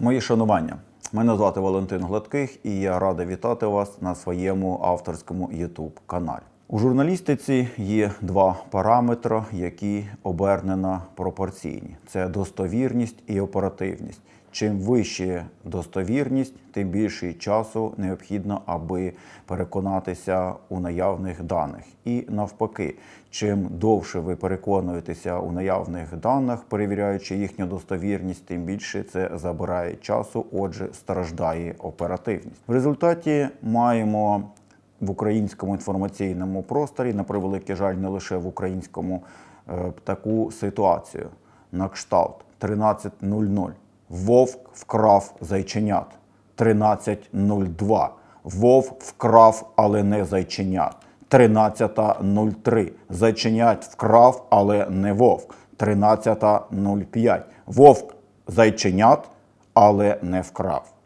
Мої шанування. Мене звати Валентин Гладких і я радий вітати вас на своєму авторському YouTube каналі. У журналістиці є два параметри, які обернено пропорційні: це достовірність і оперативність. Чим вища достовірність, тим більше часу необхідно, аби переконатися у наявних даних. І навпаки, чим довше ви переконуєтеся у наявних даних, перевіряючи їхню достовірність, тим більше це забирає часу, отже, страждає оперативність. В результаті маємо в українському інформаційному просторі, на превеликий жаль, не лише в українському, е, таку ситуацію на кшталт 13.00. Вовк вкрав зайченят. 13.02. Вовк вкрав, але не зайченят. 13.03. Зайченят вкрав, але не вовк. 13.05. Вовк зайченят, але не вкрав.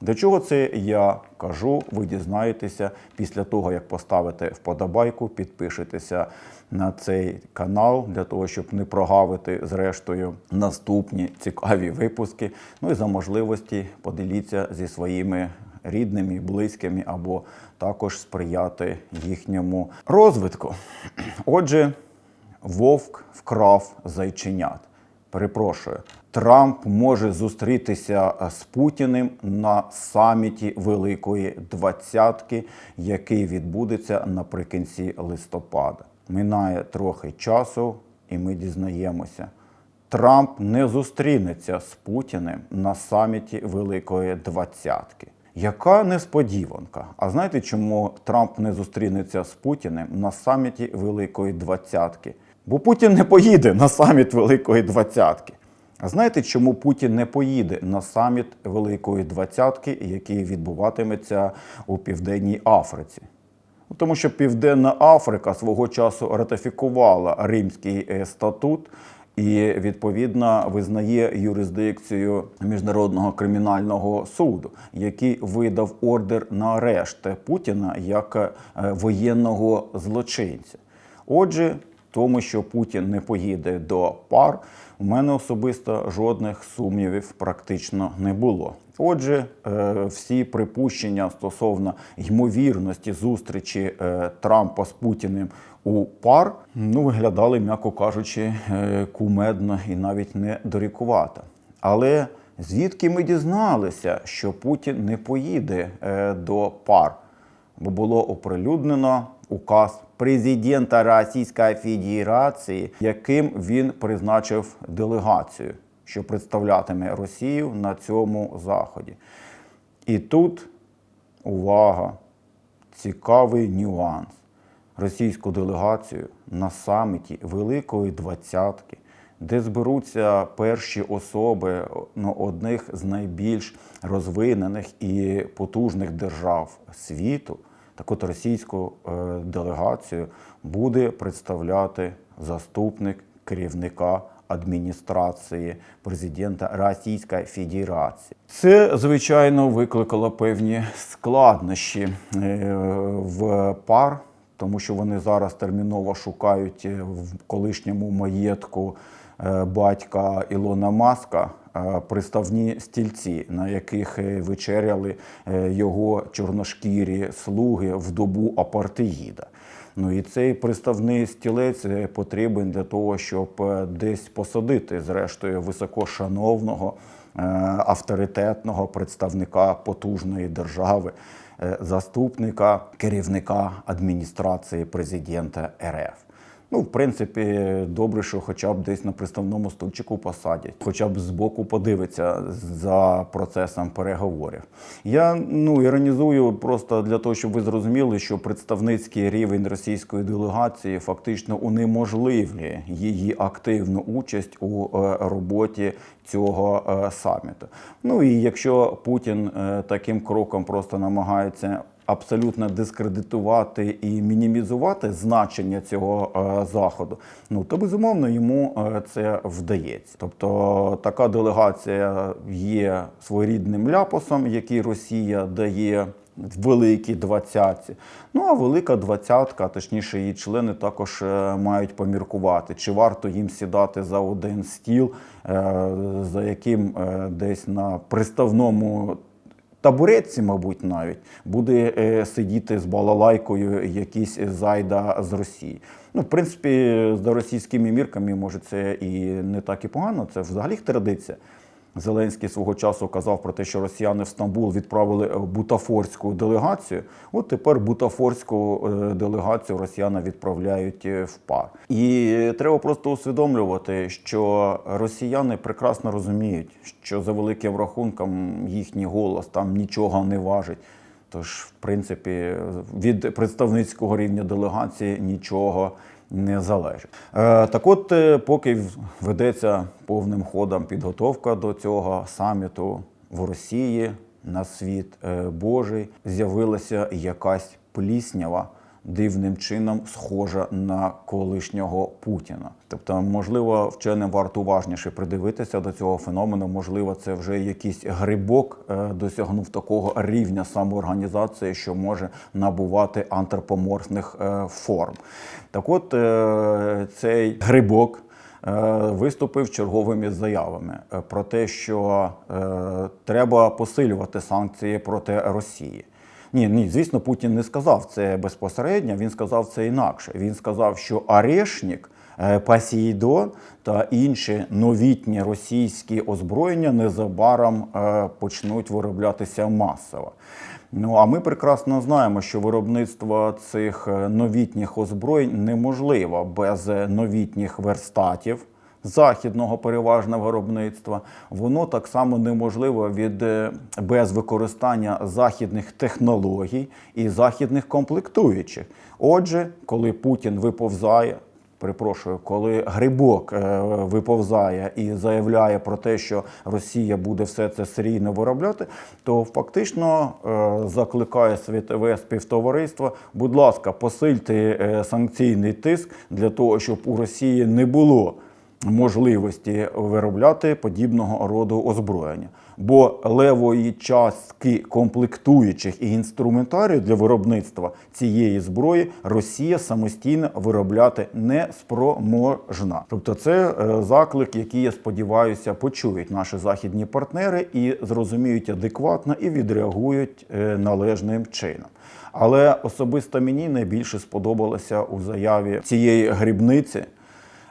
До чого це я кажу, ви дізнаєтеся після того, як поставите вподобайку, підпишетеся на цей канал для того, щоб не прогавити зрештою наступні цікаві випуски. Ну і за можливості поділіться зі своїми рідними, близькими або також сприяти їхньому розвитку. Отже, вовк вкрав зайченят. Перепрошую, Трамп може зустрітися е, з Путіним на саміті Великої Двадцятки, який відбудеться наприкінці листопада. Минає трохи часу, і ми дізнаємося. Трамп не зустрінеться з Путіним на саміті Великої Двадцятки. Яка несподіванка? А знаєте, чому Трамп не зустрінеться з Путіним на саміті Великої Двадцятки? Бо Путін не поїде на саміт Великої Двадцятки. А знаєте, чому Путін не поїде на саміт Великої Двадцятки, який відбуватиметься у Південній Африці? Ну, Тому що Південна Африка свого часу ратифікувала Римський е, статут і відповідно визнає юрисдикцію Міжнародного кримінального суду, який видав ордер на арешт Путіна як е, воєнного злочинця. Отже, тому що Путін не поїде до пар, у мене особисто жодних сумнівів практично не було. Отже, е, всі припущення стосовно ймовірності зустрічі е, Трампа з Путіним у пар ну, виглядали, м'яко кажучи, е, кумедно і навіть не дорікувато. Але звідки ми дізналися, що Путін не поїде до пар? Бо було оприлюднено указ президента Російської Федерації, яким він призначив делегацію, що представлятиме Росію на цьому заході. І тут увага, цікавий нюанс. Російську делегацію на саміті Великої Двадцятки, де зберуться перші особи ну, одних з найбільш розвинених і потужних держав світу, так от російську е, делегацію буде представляти заступник керівника адміністрації президента Російської Федерації. Це, звичайно, викликало певні складнощі е, в пар, тому що вони зараз терміново шукають е, в колишньому маєтку батька Ілона Маска приставні стільці, на яких е, вечеряли е, його чорношкірі слуги в добу апартеїда. Ну і цей приставний стілець е, потрібен для того, щоб десь посадити, зрештою, високошановного, авторитетного представника потужної держави, заступника керівника адміністрації президента РФ. Ну, в принципі, добре, що хоча б десь на приставному стульчику посадять, хоча б збоку подивиться за процесом переговорів. Я ну іронізую просто для того, щоб ви зрозуміли, що представницький рівень російської делегації фактично унеможливлює її активну участь у е, роботі цього е, саміту. Ну і якщо Путін е, таким кроком просто намагається абсолютно дискредитувати і мінімізувати значення цього е, заходу, ну то безумовно йому е, це вдається. Тобто така делегація є своєрідним ляпосом, який Росія дає великій двадцятці. Ну а велика двадцятка, точніше, її члени також е, мають поміркувати, чи варто їм сідати за один стіл, за яким десь на приставному табуретці, мабуть, навіть буде е, сидіти з балалайкою якийсь зайда з Росії. Ну, в принципі, за російськими мірками, може, це і не так і погано, це взагалі традиція. Зеленський свого часу казав про те, що росіяни в Стамбул відправили е, бутафорську делегацію. От тепер бутафорську е, делегацію росіяни відправляють е, в пар. І треба просто усвідомлювати, що росіяни прекрасно розуміють, що за великим рахунком їхній голос там нічого не важить. Тож, в принципі, від представницького рівня делегації нічого не залежить. Е, так от, е, поки ведеться повним ходом підготовка до цього саміту в Росії на світ е, Божий, з'явилася якась пліснява. Дивним чином схожа на колишнього Путіна. Тобто, можливо, вченим варто уважніше придивитися до цього феномену. Можливо, це вже якийсь грибок е, досягнув такого рівня самоорганізації, що може набувати антропоморфних е, форм. Так от е, цей грибок виступив черговими заявами про те, що треба посилювати санкції проти Росії. Ні, ні, звісно, Путін не сказав це безпосередньо. Він сказав це інакше. Він сказав, що Арешнік, е, Посейдон та інші новітні російські озброєння незабаром е, почнуть вироблятися масово. Ну а ми прекрасно знаємо, що виробництво цих е, новітніх озброєнь неможливо без новітніх верстатів західного переважного виробництва, воно так само неможливо від е, без використання західних технологій і західних комплектуючих. Отже, коли Путін виповзає. Перепрошую, коли грибок е, виповзає і заявляє про те, що Росія буде все це серійно виробляти, то фактично е, закликає світове співтовариство. Будь ласка, посильте санкційний тиск для того, щоб у Росії не було можливості виробляти подібного роду озброєння. Бо левої частки комплектуючих і інструментарію для виробництва цієї зброї Росія самостійно виробляти не спроможна. Тобто, це е, заклик, який я сподіваюся почують наші західні партнери і зрозуміють адекватно і відреагують е, належним чином. Але особисто мені найбільше сподобалося у заяві цієї грібниці.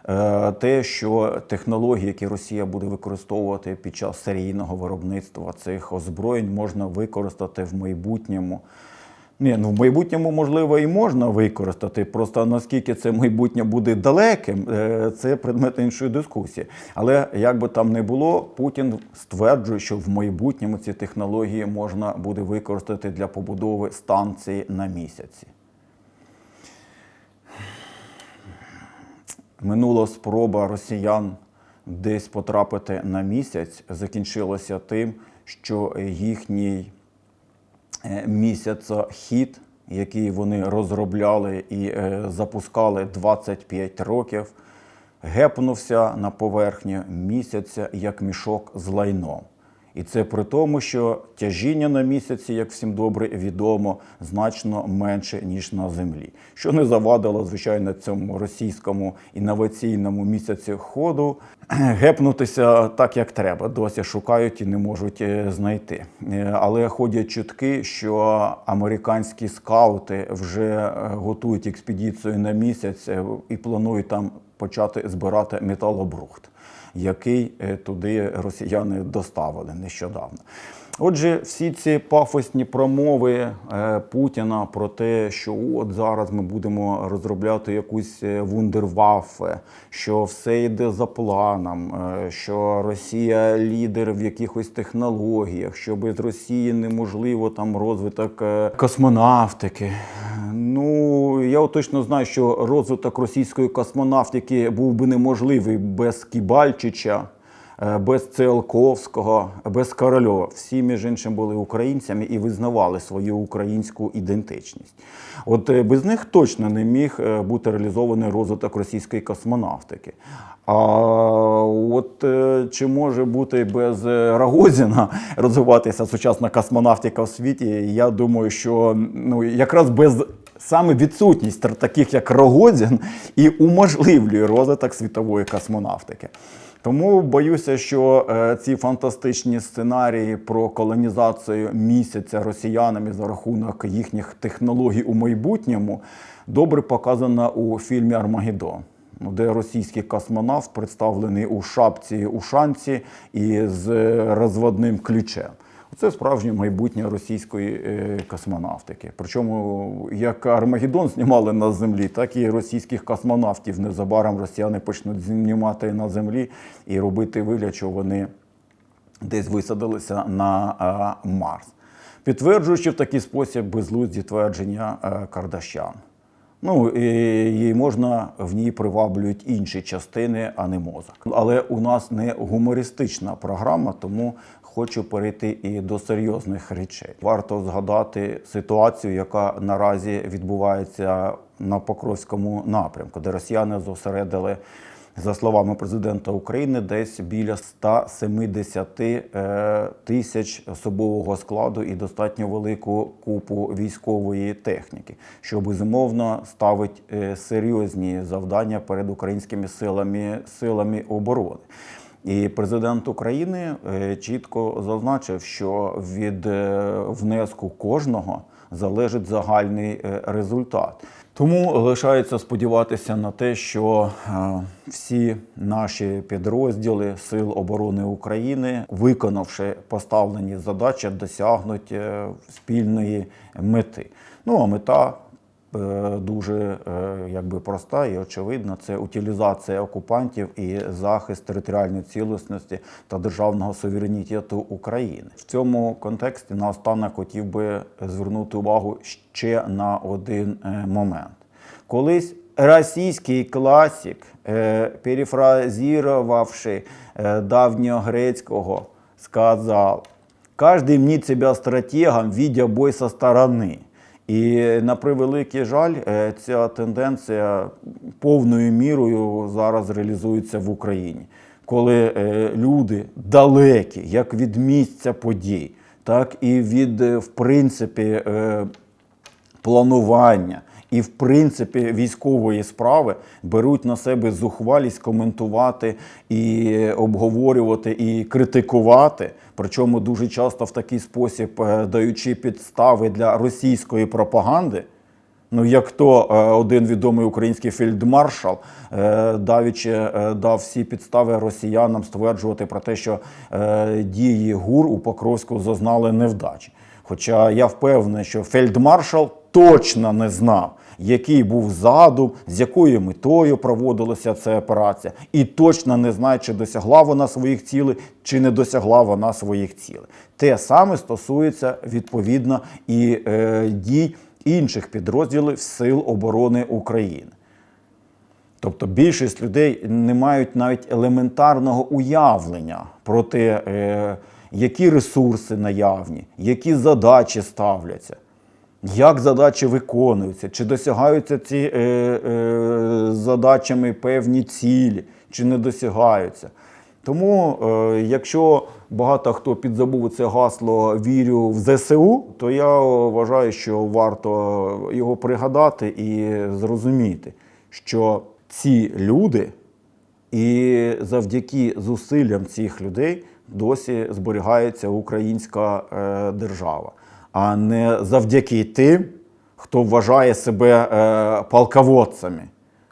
Е, Те, що технології, які Росія буде використовувати під час серійного виробництва цих озброєнь, можна використати в майбутньому. Ні, ну в майбутньому можливо і можна використати. Просто наскільки це майбутнє буде далеким, е, це предмет іншої дискусії. Але як би там не було, Путін стверджує, що в майбутньому ці технології можна буде використати для побудови станції на місяці. Минула спроба росіян десь потрапити на місяць закінчилася тим, що їхній е, місяцохід, який вони розробляли і е, запускали 25 років, гепнувся на поверхню місяця як мішок з лайном. І це при тому, що тяжіння на місяці, як всім добре відомо, значно менше ніж на землі, що не завадило, звичайно, цьому російському інноваційному місяці ходу гепнутися так, як треба. Досі шукають і не можуть е, знайти. Е, Але ходять чутки, що американські скаути вже е, готують експедицію на місяць і планують там почати збирати металобрухт який е, туди росіяни доставили нещодавно. Отже, всі ці пафосні промови е, Путіна про те, що от зараз ми будемо розробляти якусь е, вундерваффе, що все йде за планом, що Росія лідер в якихось технологіях, що без Росії неможливо там розвиток космонавтики. Ну я точно знаю, що розвиток російської космонавтики був би неможливий без Кібальчича. Е, без Циолковського, без Корольова. Всі, між іншим, були українцями і визнавали свою українську ідентичність. От е, без них точно не міг е, бути реалізований розвиток російської космонавтики. А от чи може бути без Рогозіна розвиватися сучасна космонавтика в світі? Я думаю, що ну якраз без саме відсутність таких як Рогозін і уможливлює розвиток світової космонавтики. Тому боюся, що е, ці фантастичні сценарії про колонізацію місяця росіянами за рахунок їхніх технологій у майбутньому добре показано у фільмі Армагеддон де російський космонавт представлений у шапці ушанці і з е, розводним ключем. Це справжнє майбутнє російської е, космонавтики. Причому як Армагеддон знімали на землі, так і російських космонавтів незабаром росіяни почнуть знімати на землі і робити вигляд, що вони десь висадилися на е, Марс, підтверджуючи в такий спосіб безглузді твердження е, Кардашян. Ну і можна в ній приваблюють інші частини, а не мозок. Але у нас не гумористична програма, тому хочу перейти і до серйозних речей. Варто згадати ситуацію, яка наразі відбувається на Покровському напрямку, де росіяни зосередили. За словами президента України, десь біля 170 е, тисяч особового складу і достатньо велику купу військової техніки, що безумовно ставить е, серйозні завдання перед українськими силами, силами оборони. І президент України е, чітко зазначив, що від е, внеску кожного залежить загальний е, результат. Тому лишається сподіватися на те, що всі наші підрозділи Сил оборони України, виконавши поставлені задачі, досягнуть спільної мети. Ну а мета дуже е, якби проста і очевидна. Це утилізація окупантів і захист територіальної цілісності та державного суверенітету України. В цьому контексті наостанок хотів би звернути увагу ще на один е, момент. Колись російський класик, е, перефразировавши е, давньогрецького, сказав: Каждый мнит себя стратегом, видя бой со сторони. І на превеликий жаль, е, ця тенденція повною мірою зараз реалізується в Україні, коли е, люди далекі, як від місця подій, так і від, е, в принципі, планування і, в принципі, військової справи беруть на себе зухвалість коментувати і обговорювати і критикувати. Причому дуже часто в такий спосіб е, даючи підстави для російської пропаганди. Ну, як то е, один відомий український фельдмаршал, е, давічи е, дав всі підстави росіянам стверджувати про те, що дії ГУР у Покровську зазнали невдачі. Хоча я впевнений, що фельдмаршал точно не знав, який був задум, з якою метою проводилася ця операція, і точно не знає, чи досягла вона своїх цілей, чи не досягла вона своїх цілей. Те саме стосується відповідно і е, дій інших підрозділів Сил оборони України. Тобто більшість людей не мають навіть елементарного уявлення про те, е, які ресурси наявні, які задачі ставляться, як задачі виконуються, чи досягаються ці е, е, задачами певні цілі, чи не досягаються. Тому, е, якщо багато хто підзабув це гасло Вірю в ЗСУ, то я вважаю, що варто його пригадати і зрозуміти, що ці люди, і завдяки зусиллям цих людей досі зберігається українська е, держава, а не завдяки тим, хто вважає себе е, полководцями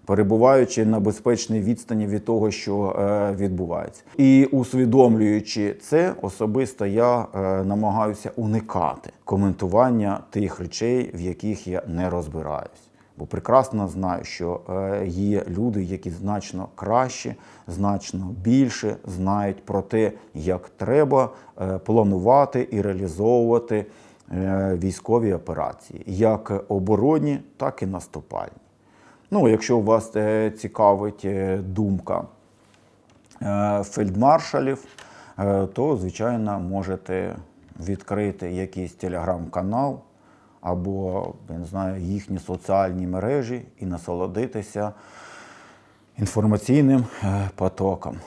перебуваючи на безпечній відстані від того, що е, відбувається. І усвідомлюючи це, особисто я намагаюся уникати коментування тих речей, в яких я не розбираюсь. Бо прекрасно знаю, що е, є люди, які значно краще, значно більше знають про те, як треба е, планувати і реалізовувати е, військові операції, як оборонні, так і наступальні. Ну, якщо вас цікавить думка фельдмаршалів, то, звичайно, можете відкрити якийсь телеграм-канал або я не знаю, їхні соціальні мережі і насолодитися інформаційним е, потоком.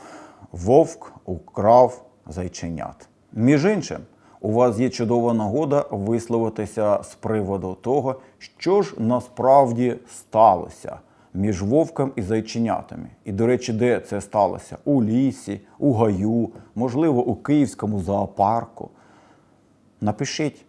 Вовк украв зайченят. Між іншим, у вас є чудова нагода висловитися з приводу того, що ж насправді сталося між вовком і зайченятами. І, до речі, де це сталося? У лісі, у гаю, можливо, у київському зоопарку. Напишіть